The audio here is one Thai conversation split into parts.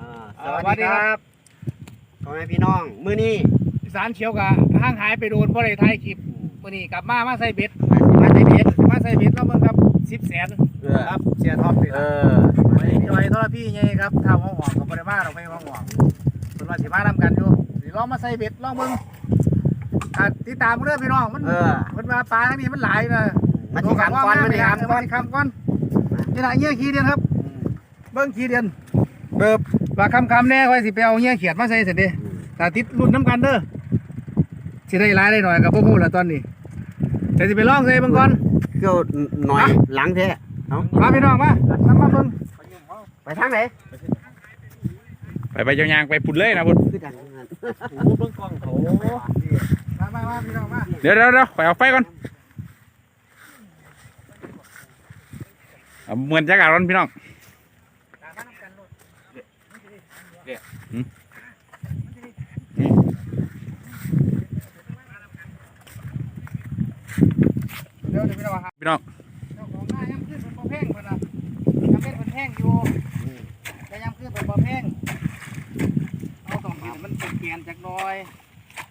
อ่าอ่าสวัสดีครับพ่อแม่พี่น้อง มื้อนี้อีสานเขียวกะห่างหายไปโดนเพราะได้ถ่ายคลิปมื้อนี้กลับมามาใส่เบ็ดมาใจเบ็ดมาใส่เบ็ดแล้วเบิ่งครับ10แสนเออครับเสียท็อปนี่เอล่ะอไปพี่ไว้โทรพี่ไงครับข้าวห้องหอมกับบ่ได้มาดอกไปห้องหอมเพิ่นว่าสิมานํกันอยู่สิลองมาใส่เบ็ดลองเบิ่งอะติดตามเด้อพี่น้องมันเออเพิ่นว่าปลาทั้งนี้มันหลายนะมาที่คำก้อนมาที่คำก้อนมาที่คำก้อนนี่ล่ะเงี้ยขี้เดียนครับ เบิ่งขี้เดียนเบิบ ว่าคำคำๆแน่ค่อยสิไปเอาเงี้ยเขียดมาใส่เสร็จเด้ถ้าติดรุ่นน้ำกันเด้อสิได้หลายได้หน่อยกับพวกพูดละตอนนี้แต่สิไปลองใส่เบิ่งก่อนเกี่ยวหน่อยหลังแท้เอามาพี่น้องมานํมาเบิ่งไปทางไหนไปไปยางๆไปพุ่นเลยนะพุ่นคือกันนั่นเบิ่งกล้องเขามามามาพี่น้องมาเดี๋ยวเดี๋ยวเดี๋ยวไปเอาไฟก่อนเอาเหมือนจักรร้อนพี่น้อง ดี๋ยวเดี๋ยวพี่น้องมาครับพี่น้องเจ้าของหน้ายังขึ้นเป็นบ่แพงเพิ่นน่ะยังเป็นเพิ่นแพงอยู่แต่ยังขึ้นเป็นบ่แพงเอาต้องเห็นมันเป็นเปลี่ยนจักหน่อย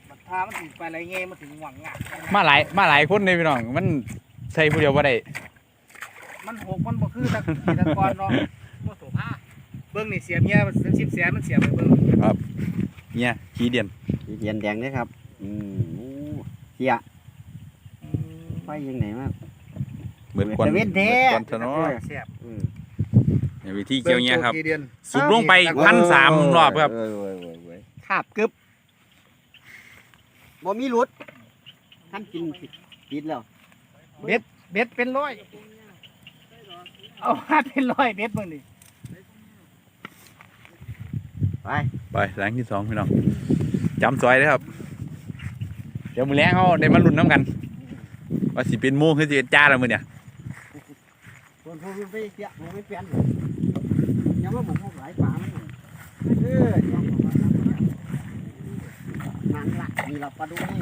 บัดทามันถึงไปอะไรเงี้ยมันถึงหวังงะมาหลายมาหลายคนเลยพี่น้อง มันใส่ผู้เดียวบ่ได้มันหกมันบ่คือตะกี้ตะกอนเนาะบ่โสภาเบิ่งนี่เสียเมียมันสิบแสนมันเสียไปเบิ่งเนี่ยขี้เดียนสีเดียนแดงเด้อครับ อืมโอ้เหี้ย ไปยังไหนมาเหมือนควันตะเวนแท้เหมือนควันซะเนาะเสียบอืมเนี่ยวิธีเกี่ยวเงี้ยครับบิ่งตัวกี่ดือนสุดลงไปพันสามรอบครับเออเว้ยเว้ยเว้ยคาบกึบบ่มีหลุดท่านกินติดแล้วเบ็ดเบ็ดเป็นร้อย เอามาเป็นร้อยเบ็ดมึงนี่ไปไปหลังที่สองพี่น้องจำซอยเลยครับ เดี๋ยวมือแรงเขาได้มาลุ้นน้ำกัน ว่าสิเป็นหมูคือสิเป็นจ้าแล้วมือเนี่ยคนพูดไปเสียผมไม่เปลี่ยนยังว่าผมพวกหลายปลาไม่เออยังบอกว่านั่นละนี่เราปลาดุกนี่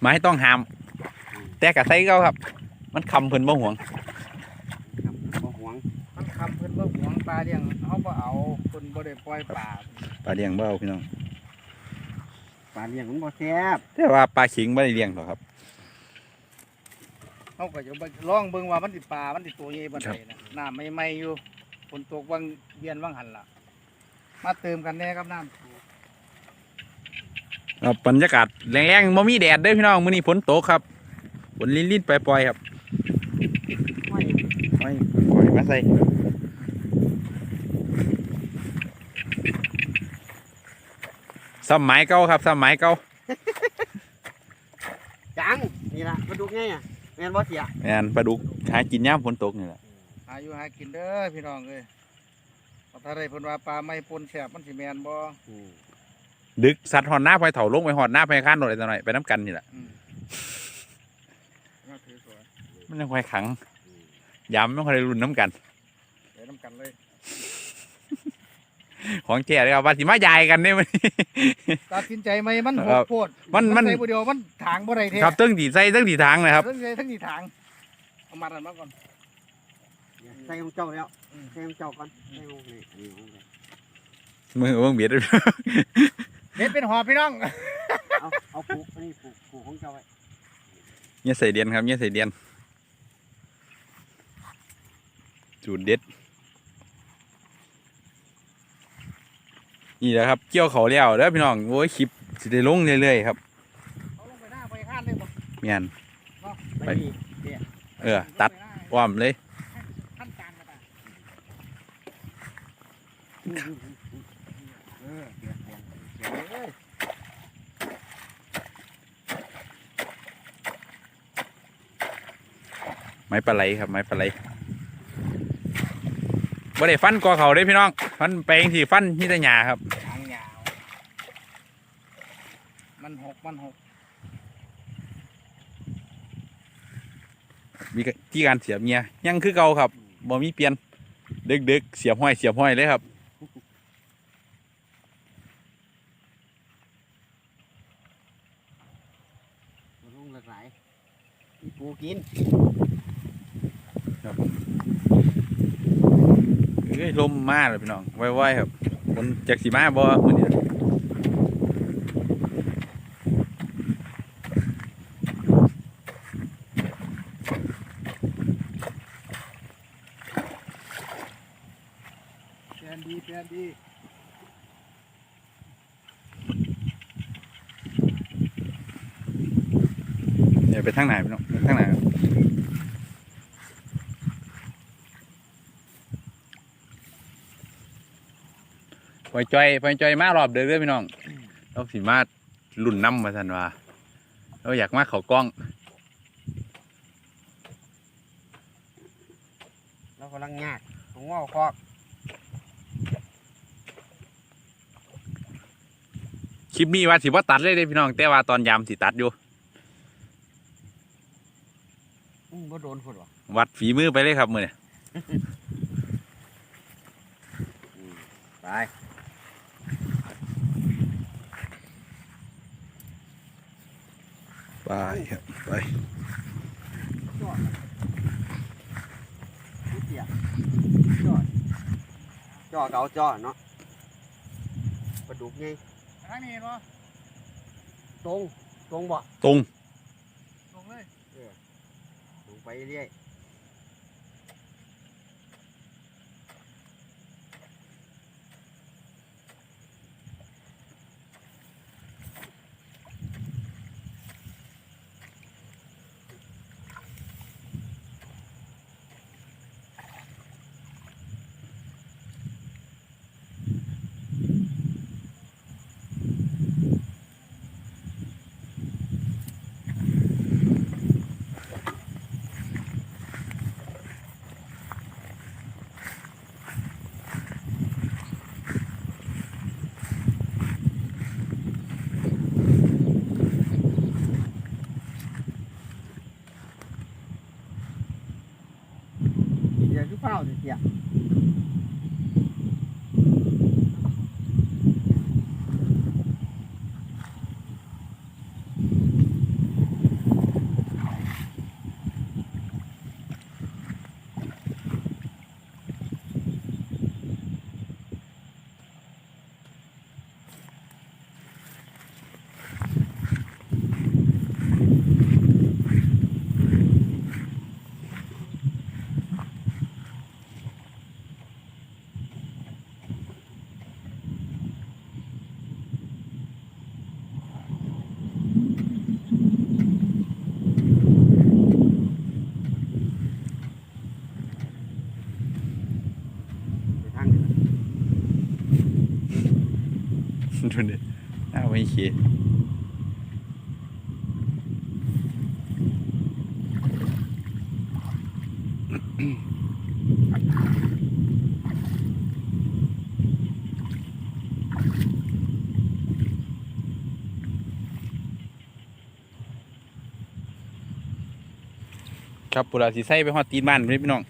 ไม้ต้องห้าม แต่กะไซเขาครับ มันคำเพิ่นบ่ห่วงครับบ่หวง มันคำเพิ่นบ่หวงปลาเลี้ยงเฮาบ่เอาเพิ่นบ่ได้ปล่อยปลาปลาเลี้ยงบ่เอาพี่น้องป ลาเลี้ยงมันบ่แซ่บแต่ว่าปลาขิงไม่ได้เลี้ยงหรอกครับเฮาก็จะลองเบิ่งว่ามันสิปลา มันสิตัวใหญ่บ่ได้นะน้ำใหม่ๆอยู่ฝนตกวังเบียนวังหันล่ะ มาเติมกันแน่ครับน้ำครับบรรยากาศแรงๆบ่มีแดดเด้อพี่น้องมื้อนี้ฝนตกครับฝนลิ้นๆปล่อยๆครับ ไม่ปล่อยปล่อยมาใส่ สมัยเก่าครับสมัยเก่าจังนี่ล่ะปลาดุกไงอะแม่นบ่เสียแม่นปลาดุกหากินยามฝนตกนี่แหละหาอยู่หากินเด้อพี่น้องเอ้ยเอาถ้าได้เพิ่นว่าปลาไม่ปนแซ่บมันสิแม่นบ่อืมดึกสัตว์หอดหน้าไปเถาลงไปหอดหน้าไปข้านหน่อยหน่อยไปน้ำกันนี่แหละมาถือสวยมันยังค่อยขังยามไม่ค่อยได้รุ่นน้ำกันเดี๋ยวน้ำกันเลย ของแก่เลยครับว่าสิมาใหญ่กันเนี่ยมัน ตัดสินใจไหมมันโหครัดบโพดมันมัน ใส่ผู้เดียวมันถางบ่ได้แท้ครับเติ้งดีใส่เติ้งดีทางนะครับ ทั้งใส่ทั้งนี่ถางเอามาดันมาก่อน ใส่ของเจ้าแล้วใส่ของเจ้าก่อนใส่ของนี่อันนี้ของเจ้ามือเบิ่งเบียด เด็ดเป็นหอบพี่น้อง เอาเอาผูกอันนี้ผูกผูกของเจ้าไว้เนี่ยใส่เดียนครับเนี่ยใส่เดียน สูตรเด็ด นี่แหละครับเกี่ยวเขาแล้วแล้วพี่น้องโอ้ยคลิปสิได้ลงเรื่อยๆครับเอาลงไปหน้าไปข้านเลยบ่เมียนไปไปดีเออตัดอ้อมเลยขั้นกลางกันไปเออเดี๋ยวเดี๋ยวเดี๋ยวเอ้ยไม้ปลาไหลครับไม้ปลาไหลบ่ได้ฟันกอเขาได้พี่น้องฟันแปลงที่ฟันที่ตะหยาครับ วันหกมีที่การเสียบเงียยังคือเก่าครับบ่มีเปลี่ยนดึกดึกเสียบห้อยเสียบห้อยเลยครับ ลุงหลากหลายมีปูกินเฮ้ยลมมาเลยพี่น้องไวๆครับคนจากสีมาบ่คนเนี้ย ดีแปลนดีเดี๋ยวไปทางไหนพี่น้องไปทางไหนครับปล่อยจอยปล่อยจอยมารอบเด้อเด้อพี่น้องเราสีมาลุ่นน้ำมาสันว่าเราอยากมาเขากล้องเรากำลังยากของว่าคอก คลิปนี้ว่าสิว่าตัดเลยเด้อพี่น้อง แต่ว่าตอนยามสิตัดอยู่อืมบ่โดนพุ่นวะวัดฝีมือไปเลยครับมือนี้ไปไปครับไปจอดนิดเดียวจอดจอดเก่าจอดเนาะปลาดุกไง ทางนี้เห็นบ่ตรง ตรงบ่ตรง ลงเลยตรงไปเรื่อย ดูดิอ้าไม่เขียครับปุราสิใส่ไปฮอดตีนบ้านเพิ่นพี่น้อง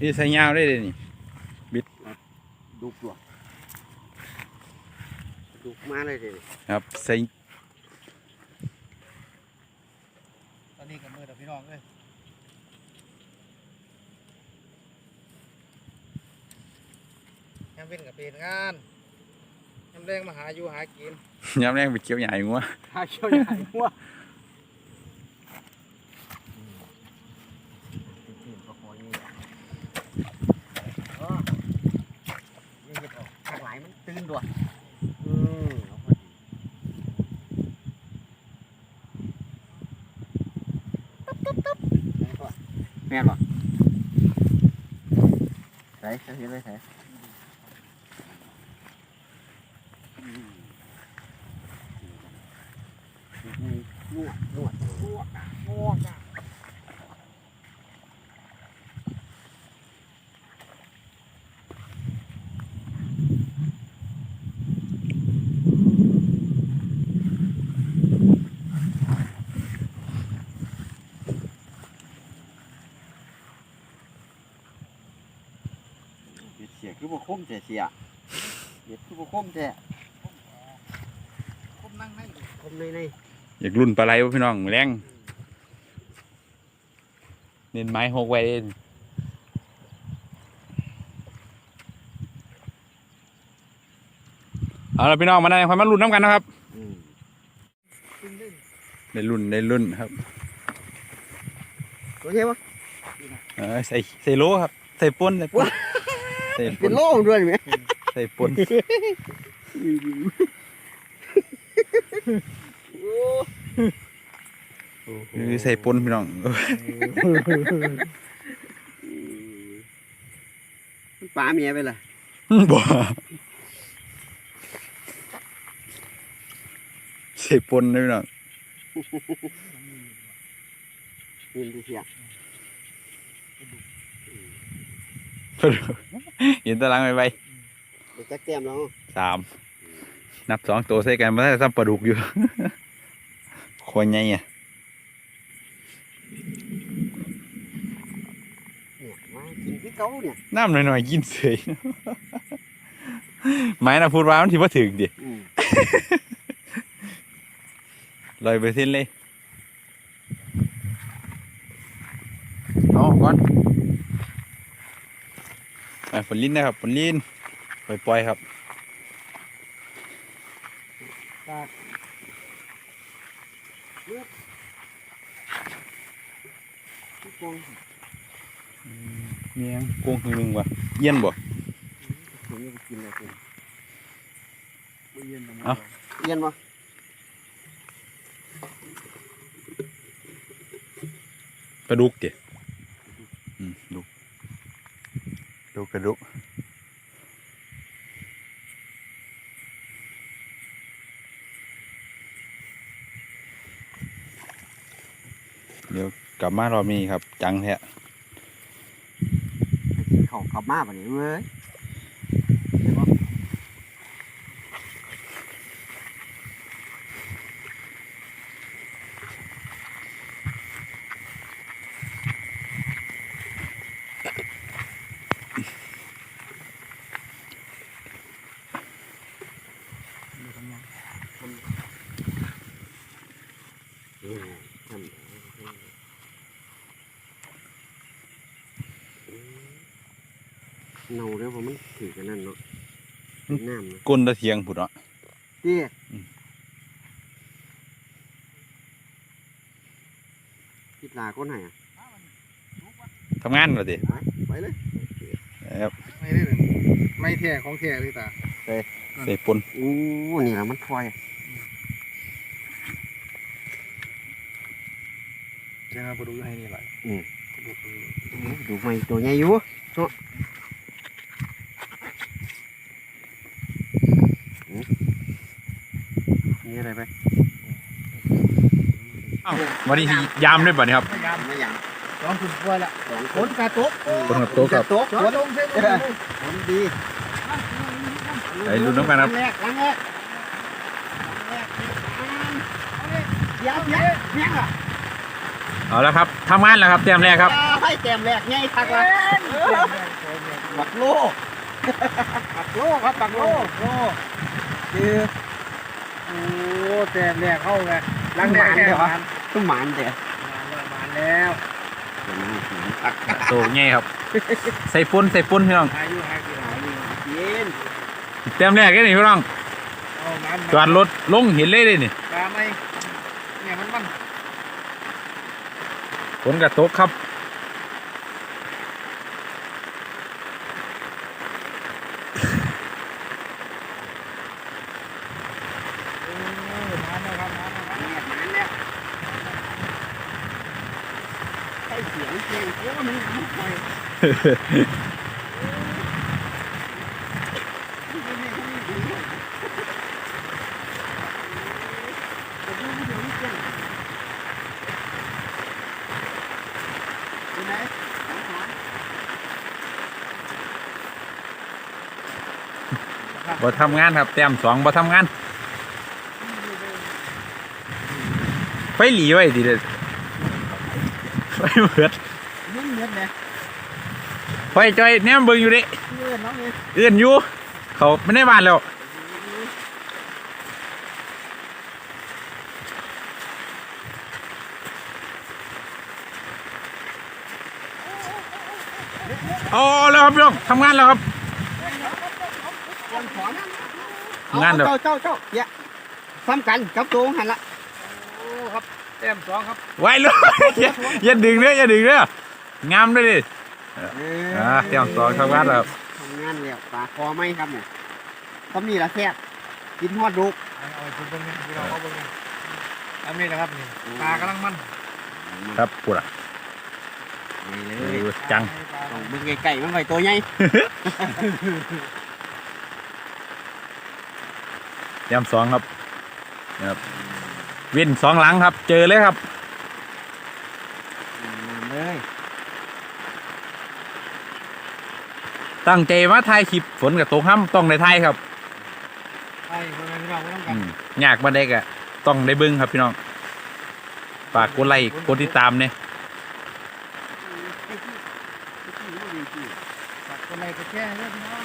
นี่ใส่ยาวได้เลยนี่ ดุกตัว ดุกมาเลยเดี๋ยวครับใส่ตอนนี้กับมือเดี๋ยวพี่น้องเอ้ยยามเว้นกับเป็นงานยามแรงมาหาอยู่หากินยามแรกไปเกี่ยวใหญ่งัว หาเชี่ยวใหญ่หัวนี่เห็ดออกข้างหลายมันตื่นด้วยอืมเอาพอดีแม่นบ่ ใส่ใส่เบ่คมแต่เสียอย่ดคือบ่คมแต่คมนั่งในคมในในอยากรุ่นปลาไหลบ่พี่น้องแรงเน้นไม้หกไว้เองเอาละพี่น้องมาได้ความมันรุ่นน้ำกันนะครับในรุ่นในรุ่นครับโอเคปะใส่ใส่โลครับ ใส่ป้นใส่ป้น ใส่ป่เป็นนโล่ด้วยไหมใส่ป่นคือใส่ป่นพี่น้องปลาเมียไปละบ่ใส่ป่นนะพี่น้องเห็นที่เสีย เห็นตารางไปไปเดี๋ยวจักเต็มแล้วสามนับสองตัวใส่กันมาได้ซ้ำปลาดุกอยู่ควรไงอะเนี่ยมากินที่เก้าเนี่ยน้ำหน่อยๆกินเสยหมายนะพูดว่ามันถือว่าถึงดิอืมลอยเปอร์เซ็นต์เลยเอาก่อน ไปผลลิ้นนะครับผลลิ้นปล่อยปล่อยๆครับที่กองเมียงโกงหนึ่งว่ะเยี่ยนบ่เห็นยังกินอะไรกินบ่เย็นตรงเอ้าเย็นปะปลาดุกดิอืมดุกดุกกระดุกเดี๋ยวกลับ มารอบนี้ครับ จังแท้ ไปกินข้าวขับมาปะเนี่ยเว้ยเห็นปะ นี่ไงทำ เน่าแล้วเพราะมันถือกันนั่นเนาะน้ำเนาะก้นตะเทียงผุดเนาะเตี้ยอืมคิดลาก้นไหนอะทำงานเหรอดิไปไปเลยครับไม่ได้เลยไม่แท้ของแท้เลยตาใส่ปนอู้นี่แหละมันพลอยจะมาบ่ดูให้นี่หลายอืมบ่ดูดูไม่ตัวใหญ่อยู่เนาะอืมมีอะไรไป วันนี้สิยามด้วยป่ะเนี่ยครับ พยายามไม่ยังลองคุณป่วยละสองฝนกระตกฝนกระตกครับโต๊ะฝนลงเส้นลงเลยผลดีไอ้รุ่นน้ำกันครับแรกครั้งแรกเดี๋ยวเดี๋ยวเมียงอะเอาแล้วครับทำงานแล้วครับเตรียมแรกครับให้แต้มแรกไงทักละบักโลปักโลครับปักโลโลคือโอ้แต่แรกเข้าเลย หลังแรกแค่ผ่านตุ้มหมันเดี๋ยวผ่านแล้วตักโตง่ายครับ ใส่ปนใส่ปนพี่น้องอายุหากี่หาอยู่เย็นเตรียมแรกนี่พี่น้องเอามันจอดรถลงเห็นเลยเลยนี่ปลาไม่เนี่ยมันมันฝนกระตกครับ โอ้มาแล้วครับมาแล้วครับ เนี่ยมันเนี่ยใช้เสียงเพลงโอ้มันมันคอยเป็นไง บ่ทำงานครับเตรียมสองบ่ทำงาน ไฟหลีไว้ดิเด็ดไฟเบิดยุ่งเม็ดเลย ไฟจอยแนมเบิ่งอยู่เดิเลื่อนน้องเองเอื้อนอยู่ เขาไม่ได้บ้านแล้วเอาแล้วครับพี่น้องทำงานแล้วครับยังถอนงานเด้อเจ้าเจ้าเจ้าเปียกซ้ำกันกับตัวหันละโอ้ครับแต้มสองครับไว้เลยอย่าอย่าดึงเด้ออย่าดึงเด้องามด้วยดิเออ่าเตรียมสอนครับว่าครับทำงานแล้วปลาคอไหมครับเนี่ยตำนี่ละแซ่บกินฮอดดุกเอาเอาไปเบิ่งนี่พี่น้องเอาเบิ่งนี่อันนี้นะครับนี่ปลากำลังมันครับปวดอะนี่เลเอยอจังต้องมึงไก่ๆมันไว้ตัวใหญ่เตรียมสองครับนะครับเว้นสองหลังครับ เจอเลยครับ เลย ตั้งใจมาถ่ายคลิปฝนกับตกห้ำต้องได้ถ่ายครับไอ้เบิ่งพี่น้องไม่ต้องกัอืนมอยากมาได้กะต้องได้เบิ้งครับพี่น้องฝากกดไลค์กดติดตามเนี่ย ฝากกดไลค์กดแชร์ด้วยพี่น้อง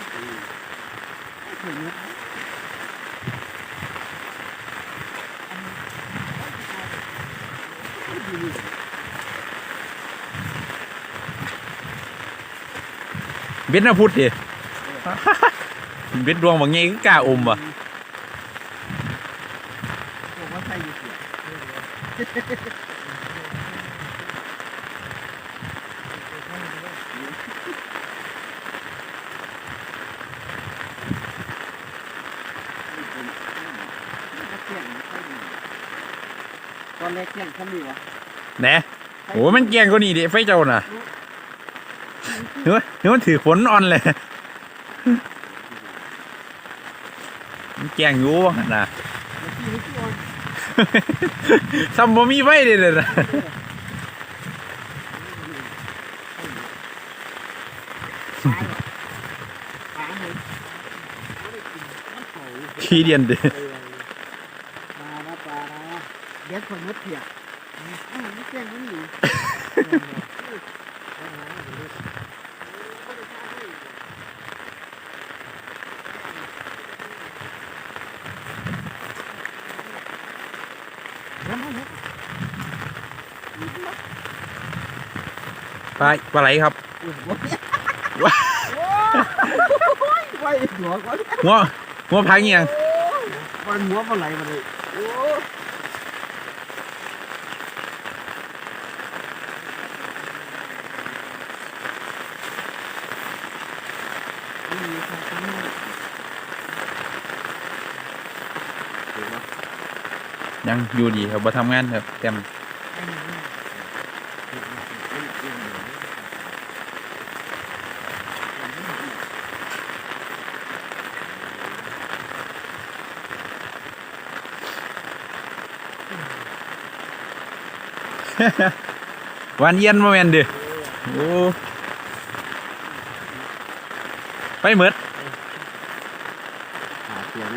เบ็ดนะพุทธดิเบ็ดดวงบางไงก็กล้าอมว่ะผมว่าใช่อยู่เสียตอนแรกเที่ยงทำดีวะแหน่โอ้มันเกรียงกว่านี่ดิไฟเจ้าน่ะ เฮ้ยมันถือฝนออนเลยมันเกงอยู่ว่าหั่นนะทำบ่มีไฟเลยเลยนะตายตายเลยมันโผล่ขี้เดียนเด้ปลานะปลานะเด็ดคนมดเพียกอ้าวไม่แจ้งมันหนี ปลาปลาไหลครับไว้หัวก่อนหัวหัวพังเงียงมันหัวมันไหลมาเลยยังอยู่ดีครับบ่ทำงานครับเต็ม วันเย็นโมเมนต์ดิโอ้ไปเหมือดหาเสียง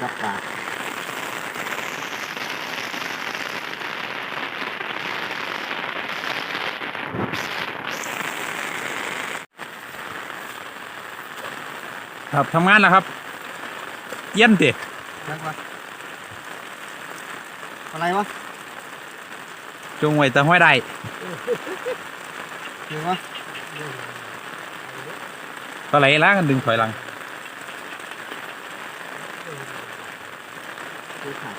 กับปลาครับทำงานแล้วครับ เย็นติแล้ววะอะไรวะ จงไว้แต่ห้อยได้เดี๋ยววะปลาไหลล้างกันดึงถอยหลังดูขาด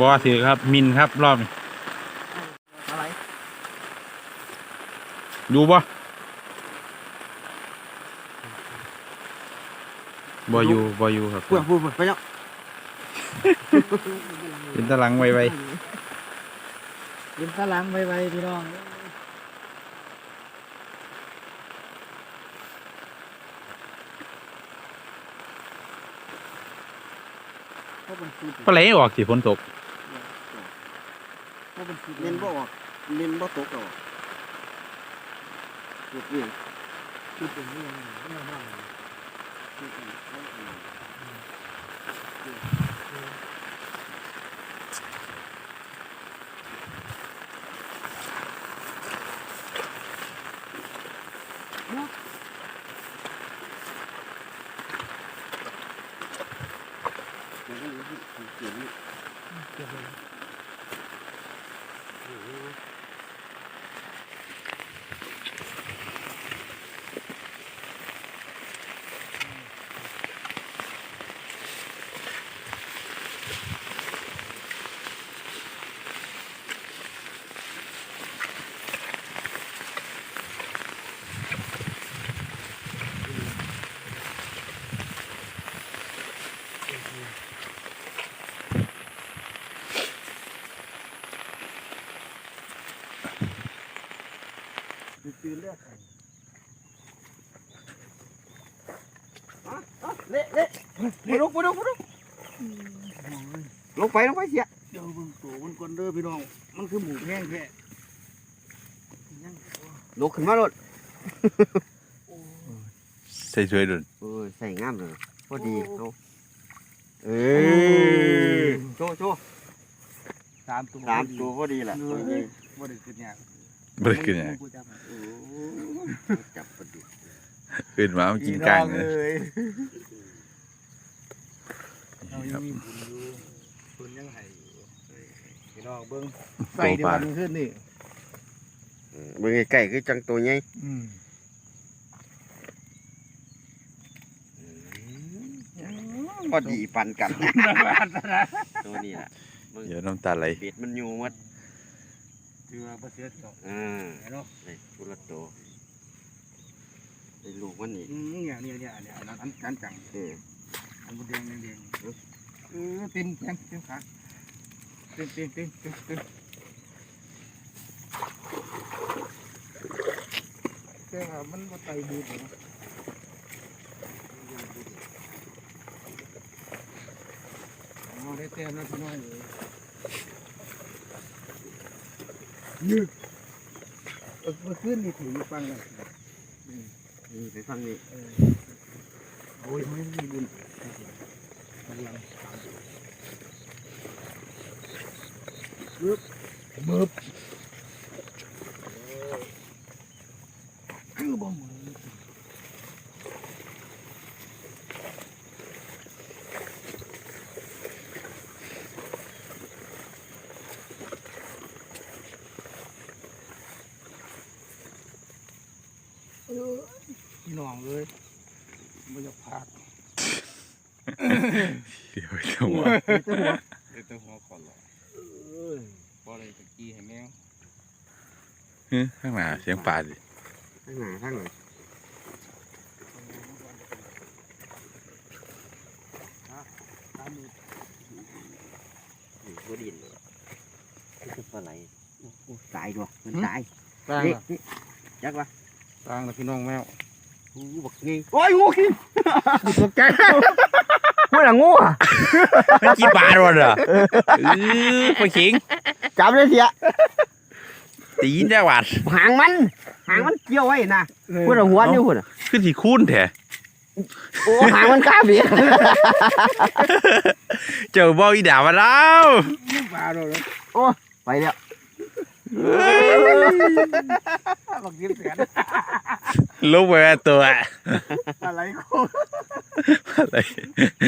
บอถือครับ มินครับรอบนี้อะไรดูบ่บออยู่บออยู่ครับ พูดพูดพูดไปแล้ว เป็นตะลังไวกินตะลังไวๆพี่น้องเขาเป็นสูตรๆปลาไหลออกสิฝนตกเขาเป็นสูตรเล่นบ่ออกเล่นบ่ตกหรอกสูตรนี่คิดอย่างนี้ยังไม่ได้สูต รนี่เดี๋ยวนี้เดี๋ยวนี้ เตื่นเด้อเละเละมาลุกมาลุกมาลุกลงไปลงไปเสียเดี๋ยวเบิ่งตัวมันก่อนเด้อพี่น้อง มันคือหมูแห้งแท้ยังลุกขึ้นมาโลดใส่ช่วยดุนเออใส่งามเลยพอดีเขาเออโชว์โชว์สามตัวสามตัวพอดีแหละเออบ่ได้ขึ้นยากเบิดขึ้นยังกูจับให้โอ้จับพอดีขึ้นมามันกินกลางเลย ยเรายังมีบุญอยู่บุญยังให้อยู่พี่น้องเบิ่งโตใส่เดี๋ยวปลามันขึ้นนี่เบิ่งใกล้ๆคือจังตัวใหญ่อืมพอดีปันกันตัวนี้แหละเบิ่งเดี๋ยวน้ำตาไหลเบ็ดมันอยู่หมัดถือว่าบ่เสียเที่ยวอ่าเนาะได้กุละตัวได้ลูกมันนี่อืมเนี่ยเนี่ยเนี่ยเนี่ยอันนั้นอันอันจังเอออันบนแดงแดงแดง เออเต็มแขนเต็มขาเต็มเต็มเต็มเต็มเต็มแต่ว่ามันบ่ไตบูดเนะเอาได้แต้มแล้วพี่น้อยเลยยึกเมื่อคืนนี่ถือฟังเลยนี่ไปฟังนี่โอ้ยไม่มีบุญ กำลังตามบึบบึบคือบ่หมือนเออพี่น้องเลยไม่จะพักเดี๋ยวเดี๋ยวว่าเดี๋ยวตัวหัวก่อนหรอพอเลยตะกี้ให้แมว เฮ้ย ข้างหน้าเสียงปลาดิข้างหน้าข้างหลังนี่ตัวดินเลยคือปลาไหลโอ้โหตายด้วยมันตายต่างนี่ละนี่ยักษ์วะต่างละพี่น้องแมวโอ้บักไงโอ้ยงูกินตกใจพูดอะงูอะมันกินปลาด้วยเหรอเออไปขิงจับเลยเสีย ตีนได้หวัดหางมันหางมันเกี่ยวไว้นะพูดอะหัวนี่พูดอะขึ้นที่คุ้นแท้โอ้หางมันกล้าเบียเจ้าบอกอีด่ามาแล้วปลาเราเลยไปแล้วบักยิ้มแสนลูกไปตัวอะไรกูอะไร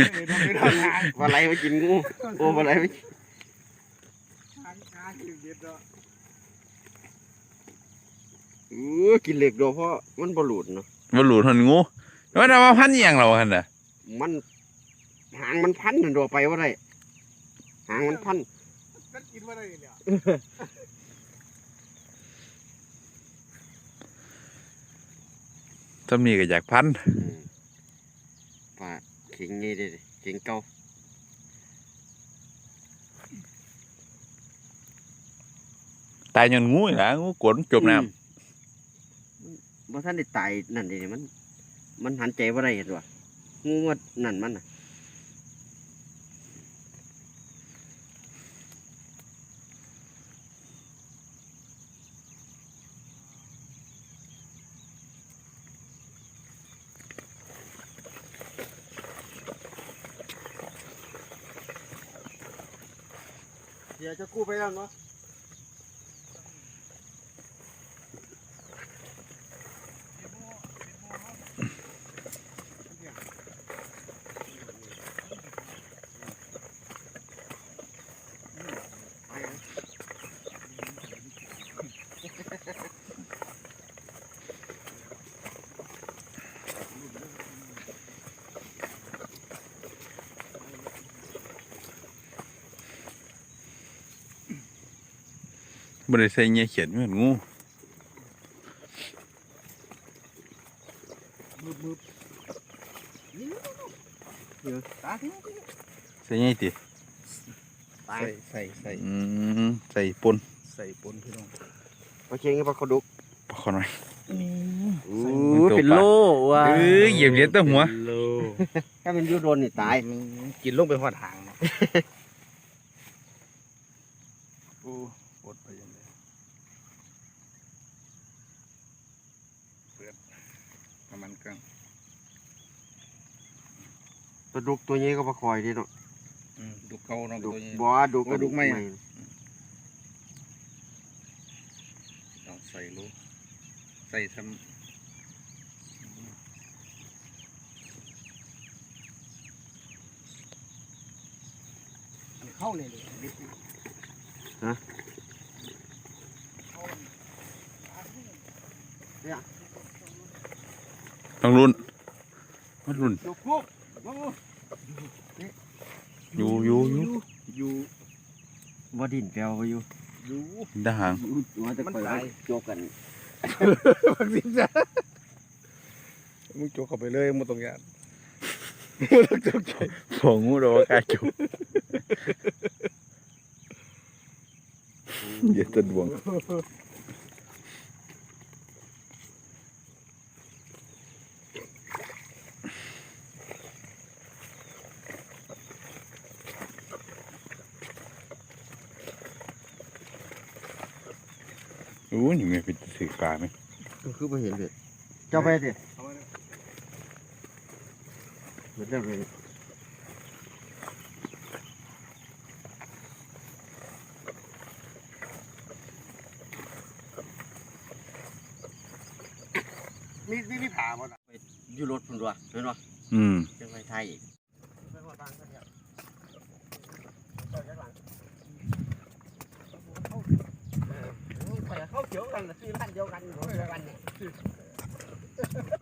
ทำไม่ได้ทางปลาไหลไปกินงูโอ้ปลาไหลไปกิน ทางทางกินเด็ดเนาะ เออกินเหล็กโดยเพราะมันบหลุดเนาะมันหลุดหนงูว่าทำมาพันอหย่างเราหันน่ะมันหางมันพันนั่นโดดไปว่าไรหางมันพันก็กินมาได้เนี่ยถ้ามีก็อยากพันอืมปลาเข่งงี้ดิเข่งเก่าตายย้อนงูนี่ล่ะงูกดจมน้อื บ่ท่านได้ตายนั่นดิมัน มันหันใจว่าไรเห็นวะงูมันนั่นมันน่ะเดี๋ยวจะกู้ไปแล้วเนาะ บริใส่เงี้ยเขียนเหมือนงูบึบบึบตาทิ้งใส่เงี้ยติตายใส่ใส่ใส่อืมใส่ปนใส่ปนพี่น้องปลาเข่งกับปลากระดุกปลาคอน้อยอู้ตัวเป็นปลาโลว่ะเอ้ยเหยียบเหรียญตัวหัวโลถ้ามันอยูโดนนี่ตายกินลงไปหอดหางเนาะโอ้ปวดไปยังไงเปิดประมาณกลาง ปลาดุกตัวนี้ก็ปลาคอยดีเนาะอืมดูเก่าเนาะดุกตัวนี้ บ่ดุกโอ้ดุกไหมไหมต้องใส่ลูกใส่ซ้เข้าเลยเลยต้องรุ่นมันรุ่นดุกพุก อยู่อยู่อยู่อยู่บ่ดินแปลวบ่อยู่อยู่ด้าหางอยู่ว่าจะมันคอยตายโจกกันบักสิจ้ะมึงโจกเข้าไปเลยมึงต้องยานมึงต้องตกใจผงงูโดนกาจุเดี๋ยวจะดวง อู้นี่แม่เป็นสื่อปลาไหมก็คือบ่เห็นเลยเจ้าไปสิเอามาเลยเห็นแล้วเลย